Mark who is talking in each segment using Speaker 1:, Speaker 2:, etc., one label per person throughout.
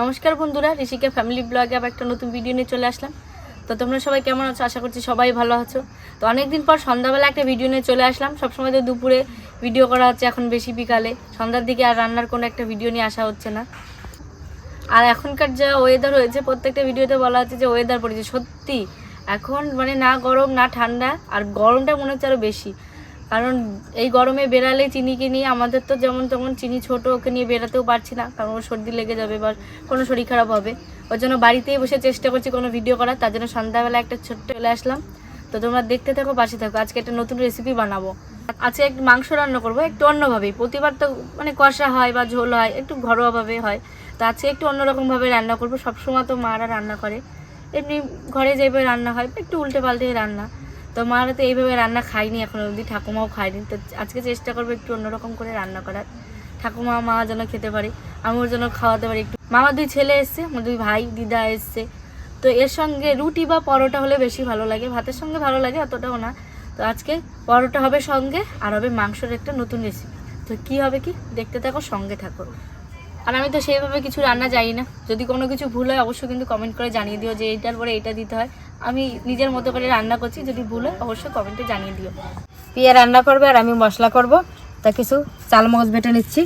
Speaker 1: নমস্কার বন্ধুরা ঋষিকা ফ্যামিলি ব্লগে আবার একটা নতুন ভিডিও নিয়ে চলে আসলাম। তো তোমরা সবাই কেমন আছো? আশা করছি সবাই ভালো আছো। তো অনেকদিন পর সন্ধ্যাবেলা একটা ভিডিও নিয়ে চলে আসলাম। সবসময় তো দুপুরে ভিডিও করা হচ্ছে, এখন বেশি বিকালে। সন্ধ্যার দিকে আর রান্নার কোনো একটা ভিডিও নিয়ে আসা হচ্ছে না। আর এখনকার যা ওয়েদার হয়েছে, প্রত্যেকটা ভিডিওতে বলা হচ্ছে যে ওয়েদার পড়েছে। সত্যি এখন মানে না গরম, না ঠান্ডা, আর গরমটা মনে হচ্ছে আরও বেশি। কারণ এই গরমে বেরালে চিনিকে নিয়ে আমাদের তো যেমন তেমন চিনি ছোট, ওকে নিয়ে বেরাতেও পারছি না। কারণ ওর সর্দি লেগে যাবে বা কোনো শরীর খারাপ হবে। ওর জন্য বাড়িতেই বসে চেষ্টা করছি কোনো ভিডিও করার। তার জন্য সন্ধ্যাবেলা একটা ছোট্ট চলে আসলাম। তো তোমরা দেখতে থাকো, পাশে থাকো। আজকে একটা নতুন রেসিপি বানাবো। আজকে একটু মাংস রান্না করব, একটু অন্যভাবেই। প্রতিবার তো মানে কষা হয় বা ঝোল হয়, একটু ঘরোয়াভাবে হয়। তো আজকে একটু অন্যরকমভাবে রান্না করব। সবসময় তো মারা রান্না করে। এমনি ঘরে যেভাবে রান্না হয়, একটু উল্টে পাল্টে রান্না। তো মারা তো এইভাবে রান্না খায়নি এখনও অবধি, ঠাকুমাও খায়নি। তো আজকে চেষ্টা করব একটু অন্যরকম করে রান্না করার। ঠাকুমা, মা যেন খেতে পারে আমি ওর জন্য খাওয়াতে পারি একটু। মামার দুই ছেলে এসছে, আমার দুই ভাই, দিদা এসছে। তো এর সঙ্গে রুটি বা পরোটা হলে বেশি ভালো লাগে, ভাতের সঙ্গে ভালো লাগে, অতটাও না। তো আজকে পরোটা হবে সঙ্গে, আর হবে মাংসের একটা নতুন রেসিপি তো কি হবে কি, দেখতে থাকো, সঙ্গে থাকো। আর আমি তো সেইভাবে কিছু রান্না জানি না। যদি কোনো কিছু ভুল হয়, অবশ্যই কিন্তু কমেন্ট করে জানিয়ে দিও যে এইটার পরে এটা দিতে হয়। আমি নিজের মতো করে রান্না করছি, যদি ভুল হয়, অবশ্যই কমেন্টে জানিয়ে দিও।
Speaker 2: পিয়া রান্না করবে আর আমি মশলা করব। তা কিছু চাল মগজ বেটে নিচ্ছি।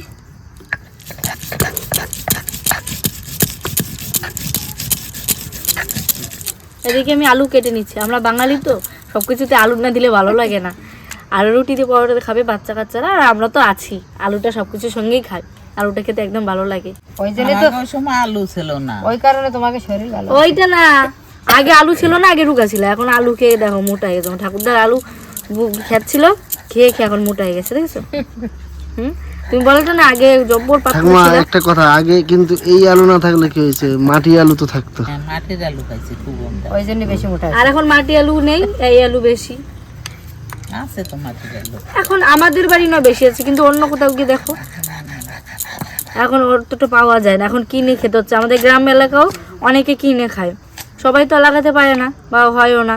Speaker 1: এদিকে আমি আলু কেটে নিচ্ছি। আমরা বাঙালি তো সব কিছুতে আলু না দিলে ভালো লাগে না। রুটি দিয়ে পরোটাতে খাবে বাচ্চা কাচ্চারা আর আমরা তো আছি। আলুটা সব কিছুর সঙ্গেই খাই আলুটা খেতে একদম ভালো লাগে।
Speaker 2: ওই জন্য তো
Speaker 3: ওই সময় আলু ছিল না।
Speaker 2: ওই কারণে তোমাকে শরীর ভালো
Speaker 1: ওইটা না আগে আলু ছিল না আগে রুগা ছিল। এখন আলু খেয়ে দেখো মোটা হয়ে গেছে। ঠাকুরদার আলু খাচ্ছিল খেয়ে খেয়ে এখন মোটা হয়ে গেছে দেখেছ? হুম? তুমি বলো তো না আগে জব্বর ছিল।
Speaker 4: একটা কথা আগে কিন্তু এই আলু না থাকলে কি হয়েছে? মাটি আলু তো থাকতো।
Speaker 3: হ্যাঁ, মাটির আলু খাইছি খুব
Speaker 2: ওই জন্য বেশি মোটা
Speaker 1: আর এখন মাটি আলু নেই এই আলু বেশি।
Speaker 3: আছে তো মাটির আলু।
Speaker 1: এখন আমাদের বাড়ি না বেশি আছে কিন্তু অন্য কোথাও গিয়ে দেখো। এখন অতটা পাওয়া যায় না। এখন কিনে খেতে হচ্ছে। আমাদের গ্রাম এলাকাও অনেকে কিনে খায়। সবাই তো লাগাতে পারে না বা হয়ও না।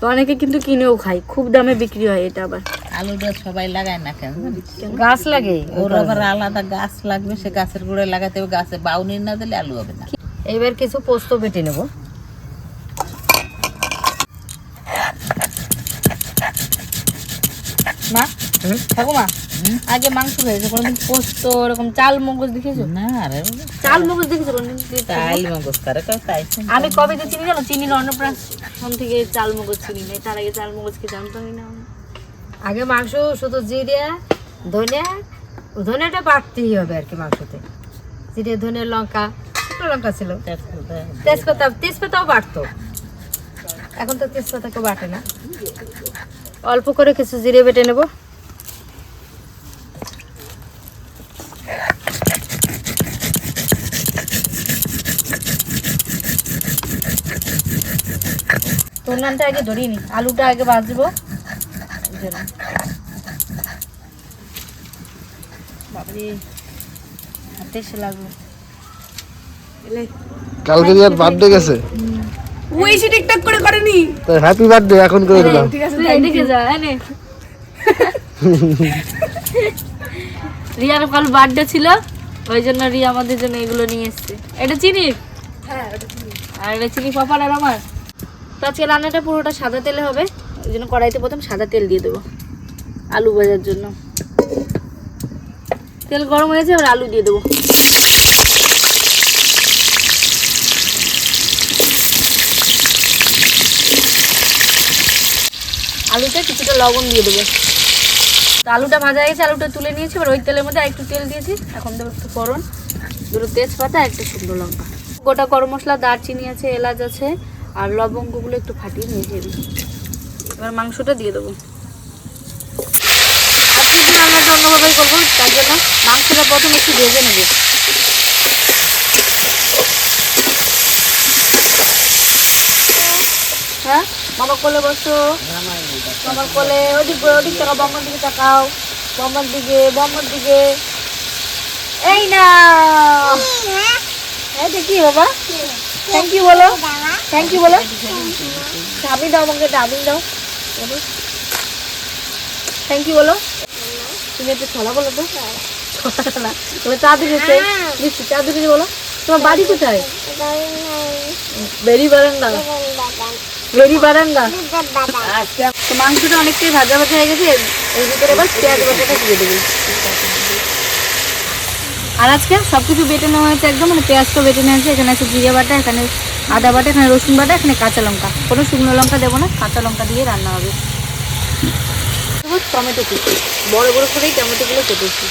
Speaker 1: তো অনেকে কিন্তু কিনেও খায়। খুব দামে বিক্রি হয় এটা আবার।
Speaker 3: আলুটা সবাই লাগায় না কেন?
Speaker 2: গাছ লাগে।
Speaker 3: ওর আবার আলাদা গাছ লাগবে সে গাছের গোড়ে লাগাতে হবে গাছে বাউনি না দিলে আলু হবে না।
Speaker 2: এইবার কিছু পোস্ত বেটে নেব।
Speaker 1: মা? ঠাকুমা? আগে মাংস খেয়েছে কোনোদিন পোস্ত এরকম চাল মগজ দেখেছ?
Speaker 3: না রে
Speaker 1: চাল মগজ দেখেছ কোনোদিন?
Speaker 3: তাই মগজ করে কয় তাই
Speaker 1: আমি কবে যে চিনি জানো? চিনির অন্নপ্রাশন থেকে চাল মগজ চিনি নাই। তার আগে চাল মগজ কি জানতামই না।
Speaker 2: আগে মাংস শুধু জিরে ধনে ধনেটা বাটতেই হবে আর কি মাংসতে। জিরে ধনে লঙ্কা ছোট লঙ্কা ছিল। তেজপাতা। তেজপাতাও বাড়তো। এখন তো তেজপাতা কেউ বাটে না। অল্প করে কিছু জিরে বেটে নেব।
Speaker 1: তোর আগে ধরিয়ে নি আলুটা আগে ভাজবো। এই হাতে এসে লাগল।
Speaker 4: কালকে যে বার্থডে গেছে?
Speaker 1: ওই সে ঠিকঠাক করে করেনি।
Speaker 4: তাই হ্যাপি বার্থডে এখন করে দিলাম।
Speaker 1: তুই এদিকে যা হ্যাঁ রিয়ার কাল বার্থডে ছিল ওই জন্য রিয়া আমাদের জন্য এগুলো নিয়ে এসছে। এটা চিনি। আর এটা চিনি পাপার আর আমার? তো আজকে রান্নাটা পুরোটা সাদা তেলে হবে। ওই জন্য কড়াইতে প্রথম সাদা তেল দিয়ে দেবো, আলু ভাজার জন্য। তেল গরম হয়েছে এবার আলু দিয়ে দেবো। আলুতে কিছুটা লবণ দিয়ে দেবো। তো আলুটা ভাজা হয়ে গেছে, আলুটা তুলে নিয়েছি, এবার ওই তেলের মধ্যে একটু তেল দিয়েছি। এখন দেবো একটু ফোড়ন, দুটো তেজপাতা, একটা শুকনো লঙ্কা। গোটা গরম মশলা, দারচিনি আছে, এলাচ আছে আর লবঙ্গগুলো একটু ফাটিয়ে নিয়ে দিই এবার মাংসটা দিয়ে দেবো। অন্যভাবেই করব, তার জন্য মাংসটা প্রথমে একটু ভেজে হ্যাঁ? বসো। মামার দিকে দিকে দিকে। এই না এটা কি বাবা? থ্যাংক ইউ বলো। থ্যাংক ইউ বলো। ডাবি দাও আমাকে ডাবি দাও। থ্যাংক ইউ বলো। তুমি একটু ছলা বলো তো। ছলা তুমি চা দিয়েছে দিচ্ছি চা দিয়েছে বলো। তোমার বাড়ি কোথায়? বেরি বারান্দা। বেরি বারান্দা। তো মাংসটা অনেকটাই ভাজা ভাজা হয়ে গেছে। এর ভিতরে এবার পেঁয়াজ বাটাটা দিয়ে দেবে। আর আজকে সব কিছু বেটে নেওয়া হয়েছে একদম মানে পেঁয়াজটা বেটে নেওয়া হয়েছে এখানে আছে জিরে বাটা এখানে আদা বাটা এখানে রসুন বাটা এখানে কাঁচা লঙ্কা। কোনো শুকনো লঙ্কা দেবো না কাঁচা লঙ্কা দিয়ে রান্না হবে। টমেটো কুচি। বড় বড় করেই টমেটোগুলো কেটেছি।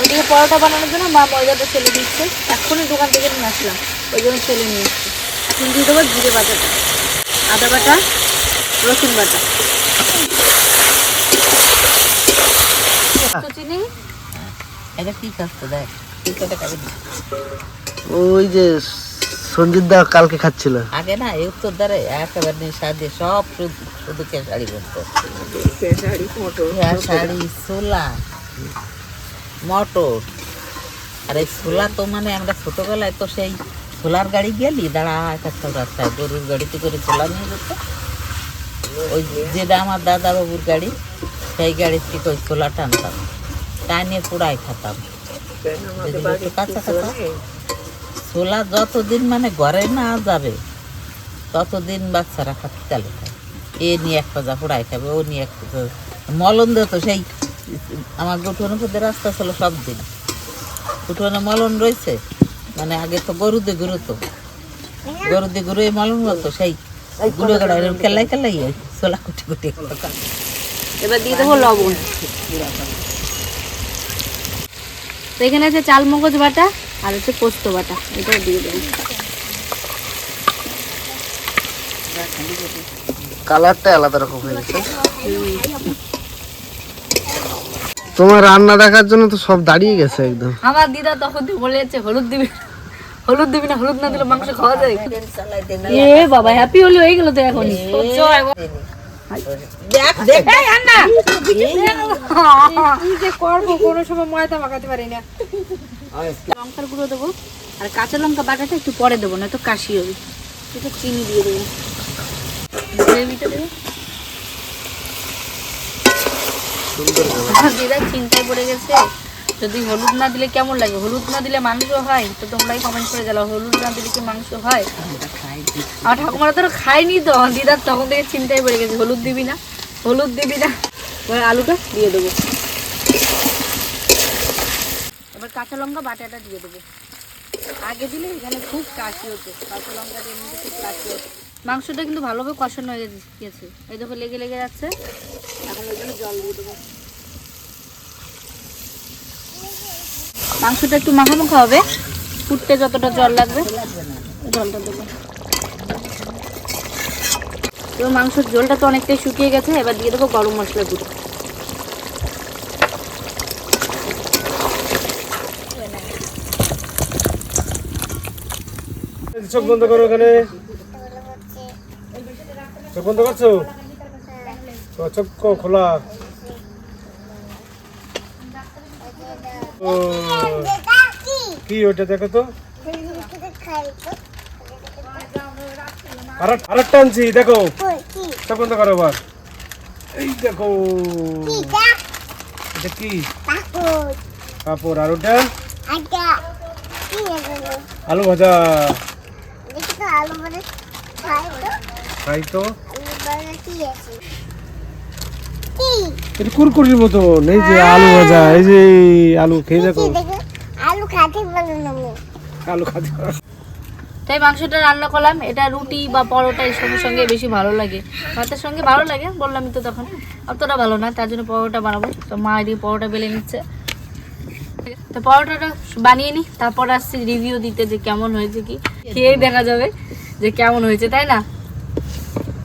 Speaker 1: ওইদিকে পরোটা বানানোর জন্য মা ময়দাটা ছেলে দিচ্ছে। এখনই দোকান থেকে নিয়ে আসলাম। ওই জন্য ছেলে নিয়ে এসছে। এখন দিয়ে দেবো জিরে বাটাটা আদা বাটা রসুন বাটা। চিনি
Speaker 3: এটা কি খাচ্ছে দেখ।
Speaker 4: ওই যে সঞ্জিত দা কালকে খাচ্ছিল।
Speaker 3: আগে না এই উত্তর দ্বারে একেবারে নিঃসাদে সব শুধু শুধু খেসারি বলতো খেসারি ছোলা মটর। আর এই ছোলা তো মানে আমরা ছোটবেলায় তো সেই ছোলার গাড়ি গেলি দাঁড়া একটা রাস্তায় গরুর গাড়িতে করে ছোলা নিয়ে যেত। ওই যেটা আমার দাদা বাবুর গাড়ি সেই গাড়ির থেকে ওই ছোলা টানতাম টানিয়ে পুড়াই খেতাম। কাঁচা কাঁচা ছোলা যতদিন মানে ঘরে না যাবে, ততদিন বাচ্চারা খাতে চালু এ নিয়ে এক পাজা পোড়াই খাবে, ও নিয়ে এক পাজা মলন দিত সেই, আমার উঠোনের মধ্যে রাস্তা ছিল সব দিন। উঠোনে মলন রয়েছে মানে আগে তো গরু দিয়ে গুরু তো গরু মলন হতো, সেই গুঁড়ো গাড়া কেলাই কেলাই ছোলা কুটি কুটি
Speaker 1: এবার দিয়ে দেবো লবণ। তো এখানে আছে চাল মগজ বাটা আর হচ্ছে পোস্ত বাটা। এটাও দিয়ে দেবো।
Speaker 4: কালারটা আলাদা রকম হয়ে গেছে। তোমার রান্না দেখার জন্য তো সব দাঁড়িয়ে গেছে একদম।
Speaker 1: আমার দিদা তখন বলে যাচ্ছে হলুদ দিবি না। হলুদ দিবি না হলুদ না দিলে মাংস খাওয়া যায়। এ বাবা হ্যাপি হলে হয়ে গেল তো এখনই।
Speaker 3: দেখ দেখ।
Speaker 2: কি যে করব কোনো সময় ময়দা মাখাতে পারি না।
Speaker 1: লঙ্কার গুঁড়ো দেবো আর কাঁচা লঙ্কা বাটাটা একটু পরে দেবো না তো কাশি হবে। এটা চিনি দিয়ে দেবো। গ্রেভিটা দেবো। দিদা চিন্তায় পড়ে গেছে। যদি হলুদ না দিলে কেমন লাগে? হলুদ না দিলে মাংস হয়? তো তোমরাই কমেন্ট করে জানাও, হলুদ না দিলে কি মাংস হয়? আমার ঠাকুমারা তো খায়নি তো। দিদার তখন থেকে চিন্তায় পড়ে গেছে, হলুদ দিবি না? হলুদ দিবি না? এবার আলুটা দিয়ে দেবো। এবার কাঁচা লঙ্কা বাটাটা দিয়ে দেবো। আগে দিলে এখানে খুব কাশি হতো। কাঁচা লঙ্কা দিয়ে খুব কাশি হতো। মাংসটা কিন্তু ভালোভাবে কষানো হয়ে গেছে। এই দেখো লেগে লেগে যাচ্ছে। এখন ওই জন্য জল দিয়ে দেবো। মাংসটা একটু মাখা মাখা হবে। ফুটতে যতটা জল লাগবে, জলটা দেবো। তো মাংসের ঝোলটা তো অনেকটাই শুকিয়ে গেছে, এবার দিয়ে দেবো গরম মশলা গুঁড়ো।
Speaker 5: চোখ বন্ধ করো চোখ বন্ধ করছ? খোলা। কি ওটা দেখো তো? দেখো। এবার। এই দেখো। এটা কি? ওটা? আলু ভাজা। কুরকুরির মতো এই যে আলু ভাজা, এই যে আলু, খেয়ে দেখো।
Speaker 6: খাতে
Speaker 5: খাতে
Speaker 1: তাই মাংসটা রান্না করলাম। এটা রুটি বা পরোটা এর সঙ্গে সঙ্গে বেশি ভালো লাগে। ভাতের সঙ্গে ভালো লাগে বললামই তো তখন। অতটা ভালো না তার জন্য পরোটা বানাবো। তো মা এদিকে পরোটা বেলে নিচ্ছে। তো পরোটাটা বানিয়ে নিই তারপর আসছি রিভিউ দিতে যে কেমন হয়েছে কি। খেয়েই দেখা যাবে যে কেমন হয়েছে তাই না?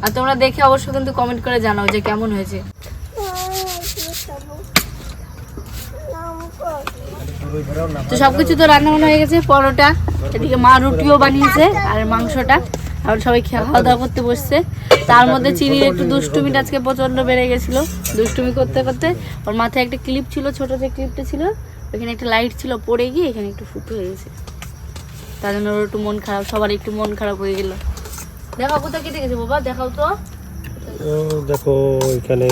Speaker 1: আর তোমরা দেখে অবশ্যই কিন্তু কমেন্ট করে জানাও যে কেমন হয়েছে। তো সবকিছু তো রান্না বান্না হয়ে গেছে, পরোটা, এদিকে মা রুটিও বানিয়েছে আর মাংসটা। আর সবাই খাওয়া দাওয়া করতে বসছে। তার মধ্যে চিনির একটু দুষ্টুমিটা আজকে প্রচণ্ড বেড়ে গেছিল। দুষ্টুমি করতে করতে ওর মাথায় একটা ক্লিপ ছিল, ছোট যে ক্লিপটা ছিল ওখানে একটা লাইট ছিল, পড়ে গিয়ে এখানে একটু ফুটো হয়ে গেছে। তার জন্য ওর একটু মন খারাপ, সবার একটু মন খারাপ হয়ে গেল। দেখাও কোথায় কেটে গেছে বাবা? দেখাও তো।
Speaker 5: দেখো এখানে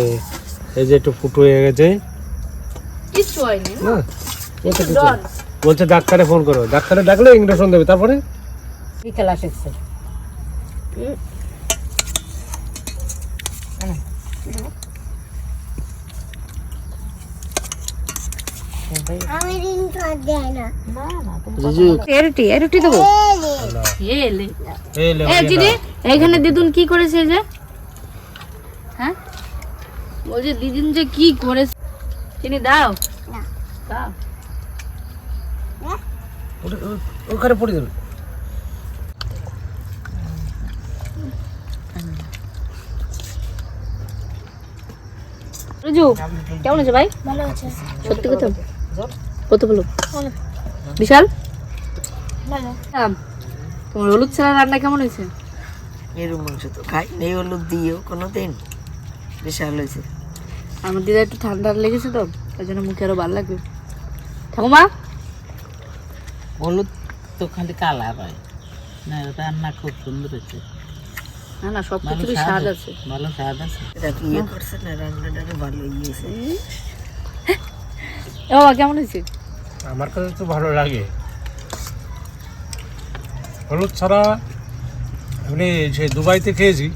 Speaker 5: এই যে একটু ফুটো হয়ে গেছে।
Speaker 1: কিচ্ছু হয়নি
Speaker 5: না বলছে কিছু। ডাক্তারে ফোন করো। ডাক্তারে ডাকলে ইঞ্জেকশন দেবে। তারপরে?
Speaker 2: বিকেল আসছে।
Speaker 1: এখানে দিদুন কি করেছে যে? হ্যাঁ? বলছে দিদিন যে কি করেছে চিনি দাও। দাও।
Speaker 5: ওখানে পড়ে যাবে।
Speaker 1: রুজু কেমন আছে ভাই?
Speaker 6: ভালো আছে।
Speaker 1: সত্যি কথা? কত বলো? বিশাল? তোমার হলুদ ছাড়া রান্না কেমন হয়েছে?
Speaker 3: মাংস তো। খাই নেই হলুদ দিয়েও কোনো দিন বিশাল হয়েছে।
Speaker 1: আমার দিদা একটু ঠান্ডা লেগেছে তো ওই জন্য মুখে আরও ভালো লাগবে। ঠাকুমা?
Speaker 3: হলুদ তো খালি কালার হয়। না রান্না খুব সুন্দর হয়েছে।
Speaker 1: না না সব
Speaker 3: ভালো
Speaker 1: কিছুরই স্বাদ আছে
Speaker 3: ভালো স্বাদ আছে। ইয়ে করছে না রান্নাটা ভালো ইয়েছে
Speaker 1: এ কেমন হয়েছে?
Speaker 5: আমার কাছে তো ভালো লাগে। হলুদ ছাড়া এমনি সে দুবাইতে খেয়েছি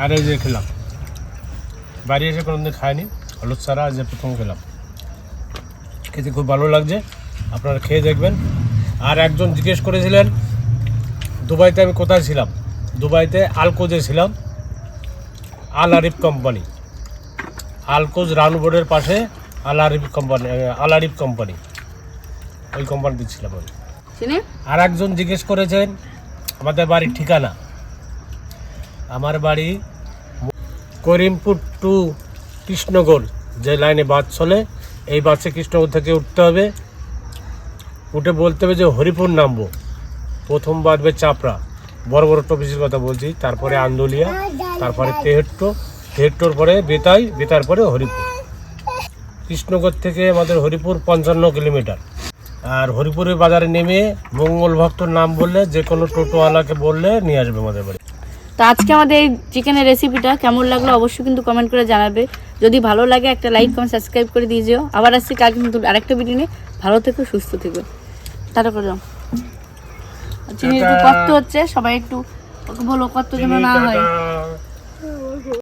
Speaker 5: আর এই যে খেলাম। বাড়ি এসে কোনোদিন খাইনি হলুদ ছাড়া আজ যে প্রথম খেলাম। খেতে খুব ভালো লাগছে আপনারা খেয়ে দেখবেন। আর একজন জিজ্ঞেস করেছিলেন দুবাইতে আমি কোথায় ছিলাম? দুবাইতে আলকোজে ছিলাম আল আরিফ কোম্পানি। আলকোজ রানবোর্ডের পাশে Al Arif company Al Arif company. ওই কোম্পানিতে ছিলাম আমি। আর একজন জিজ্ঞেস করেছেন আমাদের বাড়ির ঠিকানা। আমার বাড়ি করিমপুর টু কৃষ্ণগড় যে লাইনে বাস চলে, এই বাসে কৃষ্ণগড় থেকে উঠতে হবে। উঠে বলতে হবে যে হরিপুর নামবো। প্রথম বাঁধবে চাপড়া। বড় বড় টপিসের কথা বলছি। তারপরে আন্দোলিয়া, তারপরে তেহেট্টো। তেহেট্টোর পরে বেতাই, বেতার পরে হরিপুর। কৃষ্ণগড় থেকে আমাদের হরিপুর পঞ্চান্ন কিলোমিটার। আর হরিপুরের বাজারে নেমে মঙ্গল ভক্তর নাম বললে যে কোনো টোটোওয়ালাকে বললে নিয়ে আসবে আমাদের বাড়ি।
Speaker 1: তো আজকে আমাদের এই চিকেনের রেসিপিটা কেমন লাগল অবশ্যই কিন্তু কমেন্ট করে জানাবে। যদি ভালো লাগে একটা লাইক কমেন্ট সাবস্ক্রাইব করে দিয়ে যেও। আবার আসছি কাল কিন্তু আরেকটা ভিডিও নিয়ে। ভালো থেকো সুস্থ থেকো। টাটা করে যাও চিনি একটু কষ্ট হচ্ছে সবাই একটু বলো কত যেন না হয়।